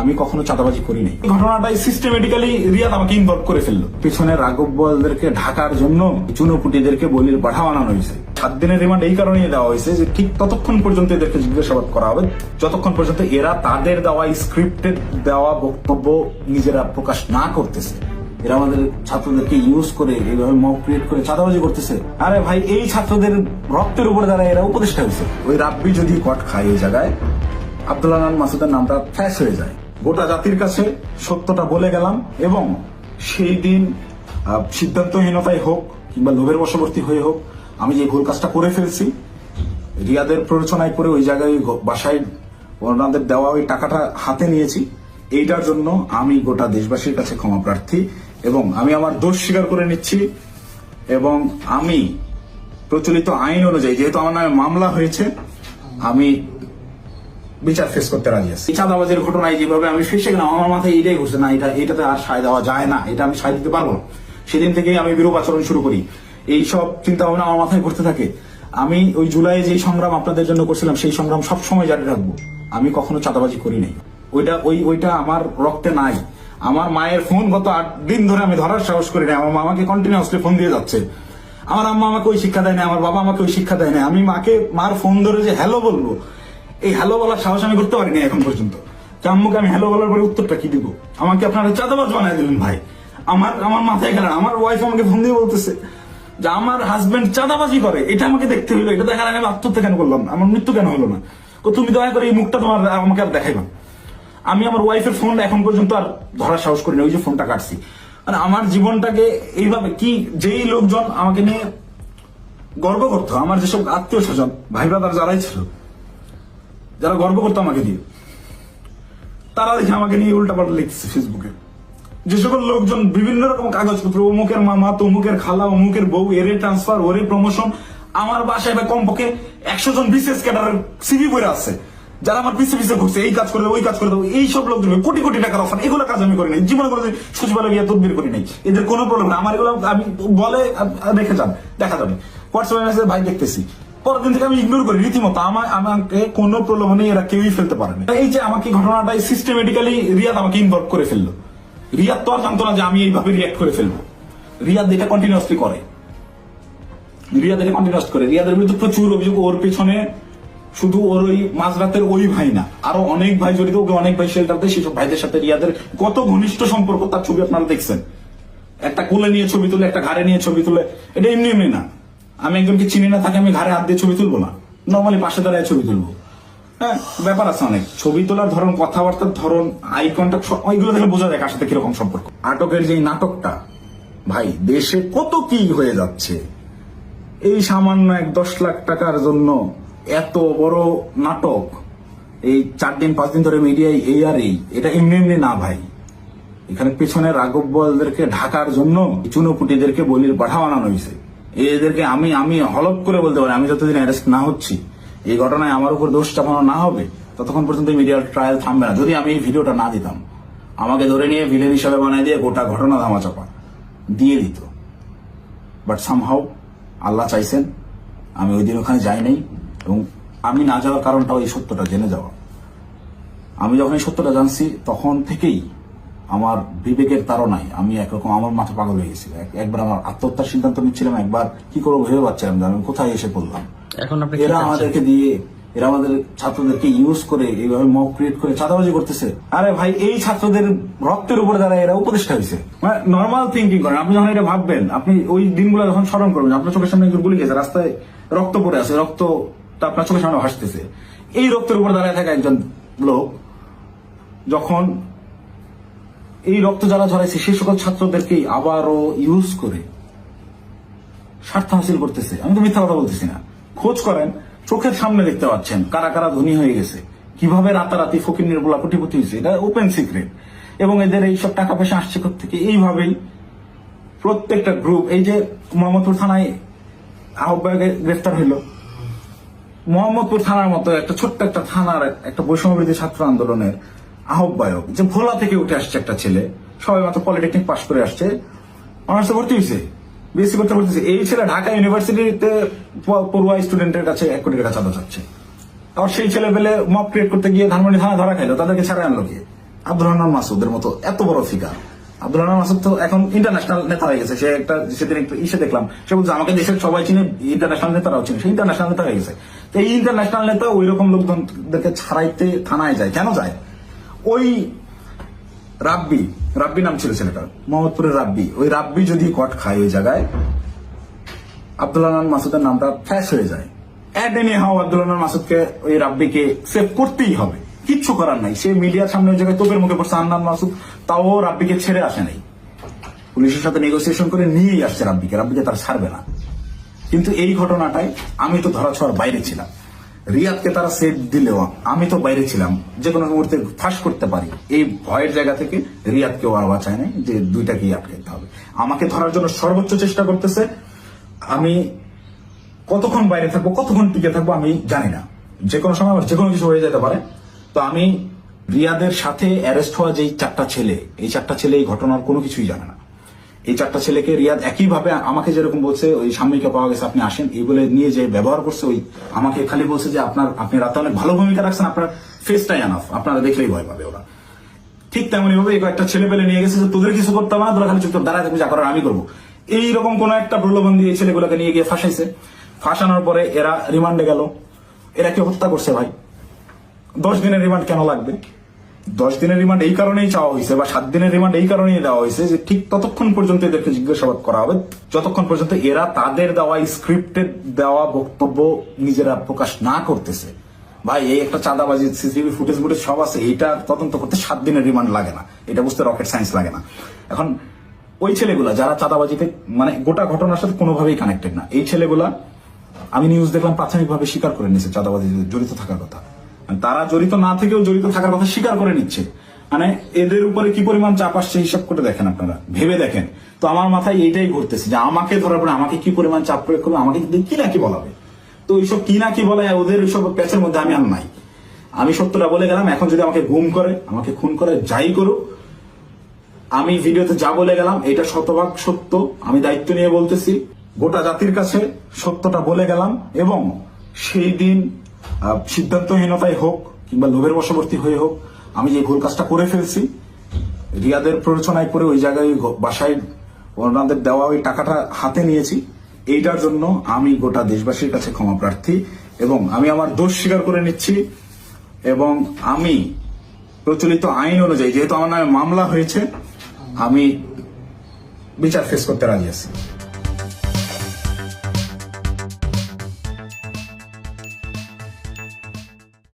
আমি কখনো চাঁদাবাজি করি নাই এই ঘটনাটাই সিস্টেমেটিক্যালি রিয়াদ আমাকে ইনভলভ করে ফেলল। পিছনে রাঘব বলদেরকে ঢাকার জন্য চুনোপুটিদেরকে বলির পাঠা বানানো হয়েছে। সাত দিনের রিমান্ড এই কারণেই দেওয়া হয়েছে যে ঠিক ততক্ষণ পর্যন্ত এদেরকে জিজ্ঞাসাবাদ করা হবে। যতক্ষণ পর্যন্ত এরা তাদের দেওয়া স্ক্রিপ্টেড দেওয়া বক্তব্য নিজেরা প্রকাশ না করতেছে। এরা আমাদের ছাত্রদেরকে ইউজ করে এইভাবে মব ক্রিয়েট করে চাঁদাবাজি করতেছে। আরে ভাই, এই ছাত্রদের রক্তের উপরে দ্বারা এরা উপদেষ্টা হয়েছে, ওই রাব্বি যদি কট খায় এই জায়গায় আব্দুল্লাহ মাসুদের নামটা ফ্যাশ হয়ে যায়। গোটা জাতির কাছে সত্যটা বলে গেলাম এবং সেই দিন সিদ্ধান্তহীনতায় হোক কিংবা লোভের বশবর্তী হয়ে হোক, আমি যে ভুল কাজটা করে ফেলছি, রিয়াদের প্ররোচনায় করে ওই জায়গায় বাসায় ওনাদের দেওয়া ওই টাকাটা হাতে নিয়েছি, এইটার জন্য আমি গোটা দেশবাসীর কাছে ক্ষমা প্রার্থী এবং আমি আমার দোষ স্বীকার করে নিচ্ছি এবং আমি প্রচলিত আইন অনুযায়ী, যেহেতু আমার নামে মামলা হয়েছে, আমি বিচার ফেস করতে রাজি আছি। চাঁদাবাজের ঘটনায় যেভাবে আমি ফেসে গেলাম, আমার মাথায় এটাই ঘুরছে, না, এটা, এটাতে আর সায় দেওয়া যায় না, এটা আমি সায় দিতে পারব না। সেদিন থেকেই আমি বিরূপ আচরণ শুরু করি। এই সব চিন্তা ভাবনা আমার মাথায় ঘুরতে থাকে। আমি ওই জুলাই যে সংগ্রাম আপনাদের জন্য করছিলাম, সেই সংগ্রাম সব সময় জারি রাখব। আমি কখনো চাঁদাবাজি করি নাই। ওইটা, ওই, ওইটা আমার রক্তে নাই। আমার মায়ের ফোন গত আট দিন ধরে আমি ধরার সাহস করি না আমার মামাকে কন্টিনিউসলি ফোন দিয়ে যাচ্ছে। আমার আম্মা আমাকে ওই শিক্ষা দেয় না আমার বাবা আমাকে ওই শিক্ষা দেয় না আমি মাকে, মার ফোন ধরে যে, হ্যালো বলব এই হ্যালো বলার সাহস আমি করতে পারিনি এখন পর্যন্ত। আম্মুকে আমি হ্যালো বলার পরে উত্তরটা কি দিব? আমাকে আপনারা চাঁদাবাজ বানায় দিলেন ভাই। আমার আমার মাথায় গেল, আমার ওয়াইফ আমাকে ফোন দিয়ে বলতেছে যে আমার হাজবেন্ড চাঁদাবাজি করে। এটা আমাকে দেখতে হইল, এটা দেখার আগে আমি আত্মহত্যা কেন করলাম না? আমার মৃত্যু কেন হলো না? তুমি দয়া করে এই মুখটা তোমার, আমাকে আর দেখাইবা। আমি আমার ওয়াইফের ফোন এখন পর্যন্ত আর ধরার সাহস করি না, ওই যে ফোনটা কাটছি। মানে আমার জীবনটাকে এইভাবে কি, যেই লোকজন আমাকে নিয়ে গর্ব করতো, আমার যেসব আত্মীয় স্বজন ভাই ব্রাদার যারাই ছিল যারা গর্ব করতো আমাকে দিয়ে, তারা দেখে আমাকে নিয়ে উল্টাপাল্টা লিখছে ফেসবুকে যে সকল লোকজন বিভিন্ন রকম কাগজপত্র অমুকের মামা তমুকের খালা, অমুকের বউ, এরে ট্রান্সফার ওরে প্রমোশন আমার বাসায় বা কমপক্ষে একশো জন বিশেষ ক্যাডারের সিভি বইরা আছে, যারা আমার পিছে পিছে ঘুরছে, এই কাজ করে ওই কাজ করে দেবো এই সব লোকজন কোটি কোটি টাকার অফার এগুলো কাজ আমি করি নাই। জীবনে করে সচিবালয় গিয়ে তদবির করি নাই। এদের কোনো প্রবলেম না। আমার এগুলো, আমি বলে রেখে যান, দেখা যাবে। হোয়াটসঅ্যাপে ভাই, দেখতেছি। পরের দিন থেকে আমি ইগনোর করি, রীতিমতো। আমার আমাকে কোনো প্রলোভনে এরা কেউই ফেলতে পারে না এই যে আমাকে ঘটনাটাই সিস্টেমেটিক্যালি রিয়াদ আমাকে ইনভলভ করে ফেলল। রিয়াদ তো আর জানতো না যে আমি এইভাবে রিয়াক্ট করে ফেলব। রিয়াদ এটা কন্টিনিউসলি করে। রিয়াদ এটা কন্টিনিউস করে। রিয়াদের বিরুদ্ধে প্রচুর অভিযোগ ওর পেছনে। শুধু ওর ওই মাঝরাতের ওই ভাই না, আরও অনেক ভাই জড়িত, ওকে অনেক ভাই শেল্টার দেয়। সেসব ভাইদের সাথে রিয়াদের কত ঘনিষ্ঠ সম্পর্ক, তার ছবি আপনারা দেখছেন। একটা কোলে নিয়ে ছবি তুলে, একটা ঘাড়ে নিয়ে ছবি তুলে। এটা এমনি এমনি না। আমি একজনকে চিনি না, তাকে আমি ঘাড়ে হাত দিয়ে ছবি তুলবো না। নর্মালি পাশে দাঁড়ায় ছবি তুলবো। হ্যাঁ ব্যাপার আছে অনেক। ছবি তোলার ধরন, কথাবার্তার ধরন, আই কন্ট্যাক্ট ওইগুলো দেখলে বোঝা যায় কার সাথে কীরকম সম্পর্ক। আটকের যে নাটকটা, ভাই, দেশে কত কি হয়ে যাচ্ছে? এই সামান্য এক দশ লাখ টাকার জন্য এত বড় নাটক, এই চার দিন, পাঁচ দিন ধরে মিডিয়ায় এই আর এই, এটা এমনি এমনি না ভাই। এখানে পেছনে রাঘব বলদেরকে ঢাকার জন্য চুনোপুটিদেরকে বলির পাঠা বানানো হয়েছে এদেরকে আমি আমি হলপ করে বলতে পারি, আমি যতদিন অ্যারেস্ট না হচ্ছি, এই ঘটনায় আমার উপর দোষ চাপানো না হবে, ততক্ষণ পর্যন্ত মিডিয়ার ট্রায়াল থামবে না। যদি আমি এই ভিডিওটা না দিতাম, আমাকে ধরে নিয়ে ভিলেন হিসাবে বানায় দিয়ে গোটা ঘটনা ধামা চাপা দিয়ে দিত। বাট সামহাও আল্লাহ চাইছেন, আমি ওই দিন ওখানে যাই নাই, এবং আমি না যাওয়ার কারণটাও এই সত্যটা জেনে যাওয়া। আমি যখন এই সত্যটা জানছি, তখন থেকেই আমার বিবেকের তাড়নায় আমি একরকম আমার মাথা পাগল হয়ে গেছিল। এক- একবার আমার আত্মহত্যার সিদ্ধান্ত নিচ্ছিলাম একবার কি করব ভেবে পাচ্ছিলাম যে আমি কোথায় এসে পড়লাম? এখন আপনি এরা আমাদেরকে দিয়ে এরা আমাদের ছাত্রদেরকে ইউজ করে এইভাবে মক ক্রিয়েট করে চাঁদাবাজি করতেছে। আরে ভাই এই ছাত্রদের রক্তের উপরে দ্বারা এরা উপদেষ্টা হয়েছে। মানে নর্মাল থিঙ্কিং করেন। আপনি যখন এটা ভাববেন আপনি ওই দিনগুলো যখন স্মরণ করবেন আপনার চোখের সামনে গুলি গেছে রাস্তায় রক্ত পড়ে আছে রক্তটা আপনার চোখের সামনে ভাসতেছে। এই রক্তের উপর দাঁড়ায় থাকা একজন লোক যখন এই রক্ত যারা ঝরাইছে সেই সকল ছাত্রদেরকেই আবারও ইউজ করে স্বার্থ হাসিল করতেছে। আমি তো মিথ্যা কথা বলতেছি না। খোঁজ করেন, চোখের সামনে দেখতে পাচ্ছেন, কারা কারা ধনী হয়ে গেছে, কীভাবে রাতারাতি ফকির নির্বলা কোটিপতি হয়েছে, এটা ওপেন সিক্রেট এবং এদের এইসব টাকা পয়সা আসছে থেকে এইভাবেই প্রত্যেকটা গ্রুপ এই যে মোহাম্মদপুর থানায় আহ্বায়কে গ্রেফতার হইল। মোহাম্মদপুর থানার মতো একটা ছোট্ট একটা থানার একটা বৈষম্যবৃদ্ধি ছাত্র আন্দোলনের আহ্বায়ক। যে ভোলা থেকে উঠে আসছে একটা ছেলে, সবাই মাত্র পলিটেকনিক পাশ করে আসছে। অনার্সে ভর্তি হয়েছে বিএসসি করতে ভর্তি এই ছেলে ঢাকা ইউনিভার্সিটিতে পড়ুয়া স্টুডেন্টের কাছে এক কোটি টাকা চাঁদা চাচ্ছে। আবার সেই ছেলে পেলে মপ ক্রিয়েট করতে গিয়ে ধানমন্ডি থানা ধরা খাইলো, তাদেরকে ছাড়া আনলো গিয়ে আব্দুল রহমান মাসুদের মতো এত বড় ফিগার আব্দুল রহমান মাসুদ তো এখন ইন্টারন্যাশনাল নেতা হয়ে গেছে। সে একটা, সেদিন একটু ইসে দেখলাম। সে বলছে, আমাকে দেশের সবাই চিনে ইন্টারন্যাশনাল নেতারাও চিনে। সে ইন্টারন্যাশনাল নেতা হয়ে গেছে। তো এই ইন্টারন্যাশনাল নেতা ওই রকম লোকজনদেরকে ছাড়াইতে থানায় যায়। কেন যায়? ওই রাব্বি রাব্বি নাম ছিল ছেলেটার মোহাম্মদপুরের রাব্বি। ওই রাব্বি যদি কট খায় ওই জায়গায়, আব্দুল্লাহ মাসুদের নামটা ফ্যাশ হয়ে যায়। অ্যাড এনি হাও আব্দুল্লাহ মাসুদকে ওই রাব্বিকে সেভ করতেই হবে। কিচ্ছু করার নাই। সে মিডিয়ার সামনে ওই জায়গায় তোপের মুখে পড়ছে আন্নান মাসুদ, তাও রাব্বিকে ছেড়ে আসে নাই। পুলিশের সাথে নেগোসিয়েশন করে নিয়েই আসছে রাব্বিকে। রাব্বিকে তার ছাড়বে না। কিন্তু এই ঘটনাটায় আমি তো ধরা ছোঁয়ার বাইরে ছিলাম। রিয়াদকে তারা সেট দিলেও আমি তো বাইরে ছিলাম, যে কোনো মুহূর্তে ফাঁস করতে পারি। এই ভয়ের জায়গা থেকে রিয়াদকেও আর বাঁচায় নাই যে দুইটাকেই আটকাতে হবে। আমাকে ধরার জন্য সর্বোচ্চ চেষ্টা করতেছে। আমি কতক্ষণ বাইরে থাকব, কতক্ষণ টিকে থাকব আমি জানি না। যে কোনো সময় যে কোনো কিছু হয়ে যেতে পারে। তো আমি রিয়াদের সাথে অ্যারেস্ট হওয়া যেই চারটা ছেলে, এই চারটা ছেলে এই ঘটনার কোনো কিছুই জানে না। এই চারটা ছেলেকে রিয়াদ একইভাবে আমাকে যেরকম বলছে, ওই সাময়িকা পাওয়া গেছে, আপনি আসেন। এই বলে নিয়ে যে ব্যবহার করছে, ওই আমাকে খালি বলছে যে আপনার, আপনি রাতে অনেক ভালো ভূমিকা রাখছেন, আপনার ফেসটাই আনাফ আপনারা দেখলেই ভয় পাবে ওরা। ঠিক তেমনি ভাবে একটা ছেলে পেলে নিয়ে গেছে, যে তোদের কিছু করতে হবে না, তোরা খালি চুপচাপ দাঁড়ায় থাকবি যা করার আমি করব। এইরকম কোন একটা প্রলোভন দিয়ে ছেলেগুলোকে নিয়ে গিয়ে ফাঁসাইছে। ফাঁসানোর পরে এরা রিমান্ডে গেল। এরা কি হত্যা করছে ভাই? দশ দিনের রিমান্ড কেন লাগবে? দশ দিনের রিমান্ড এই কারণেই চাওয়া হয়েছে বা সাত দিনের রিমান্ড এই কারণেই দেওয়া হয়েছে যে ঠিক ততক্ষণ পর্যন্ত এদেরকে জিজ্ঞাসাবাদ করা হবে। যতক্ষণ পর্যন্ত এরা তাদের দেওয়া স্ক্রিপ্টের দেওয়া বক্তব্য নিজেরা প্রকাশ না করতেছে। ভাই, এই একটা চাঁদাবাজি সিসিটিভি ফুটেজ ফুটেজ সব আছে এটা তদন্ত করতে সাত দিনের রিমান্ড লাগে না। এটা বুঝতে রকেট সায়েন্স লাগে না। এখন ওই ছেলেগুলা যারা চাঁদাবাজিতে মানে গোটা ঘটনার সাথে কোনোভাবেই কানেক্টেড না, এই ছেলেগুলা আমি নিউজ দেখলাম প্রাথমিকভাবে স্বীকার করে নিয়েছে চাঁদাবাজিতে জড়িত থাকার কথা। তারা জড়িত না থেকেও জড়িত থাকার কথা স্বীকার করে নিচ্ছে। মানে এদের উপরে কি পরিমাণ চাপ আসছে হিসাব করে দেখেন আপনারা। ভেবে দেখেন। তো আমার মাথায় এইটাই ঘুরতেছে যে আমাকে ধরার পরে আমাকে কি পরিমাণ চাপ প্রয়োগ করবে আমাকে কি না কি বলাবে? তো এইসব কি না কি বলে ওদের ওইসব প্যাচের মধ্যে আমি আর নাই। আমি সত্যটা বলে গেলাম, এখন যদি আমাকে গুম করে, আমাকে খুন করে, যাই করুক, আমি ভিডিওতে যা বলে গেলাম, এটা শতভাগ সত্য। আমি দায়িত্ব নিয়ে বলতেছি, গোটা জাতির কাছে সত্যটা বলে গেলাম এবং সেই দিন সিদ্ধান্তহীনতায় হোক কিংবা লোভের বশবর্তী হয়ে হোক, আমি যে ভুল কাজটা করে ফেলছি, রিয়াদের প্ররোচনায় করে ওই জায়গায় বাসায় ওনাদের দেওয়া ওই টাকাটা হাতে নিয়েছি, এইটার জন্য আমি গোটা দেশবাসীর কাছে ক্ষমা প্রার্থী এবং আমি আমার দোষ স্বীকার করে নিচ্ছি এবং আমি প্রচলিত আইন অনুযায়ী, যেহেতু আমার নামে মামলা হয়েছে, আমি বিচার ফেস করতে রাজি আছি।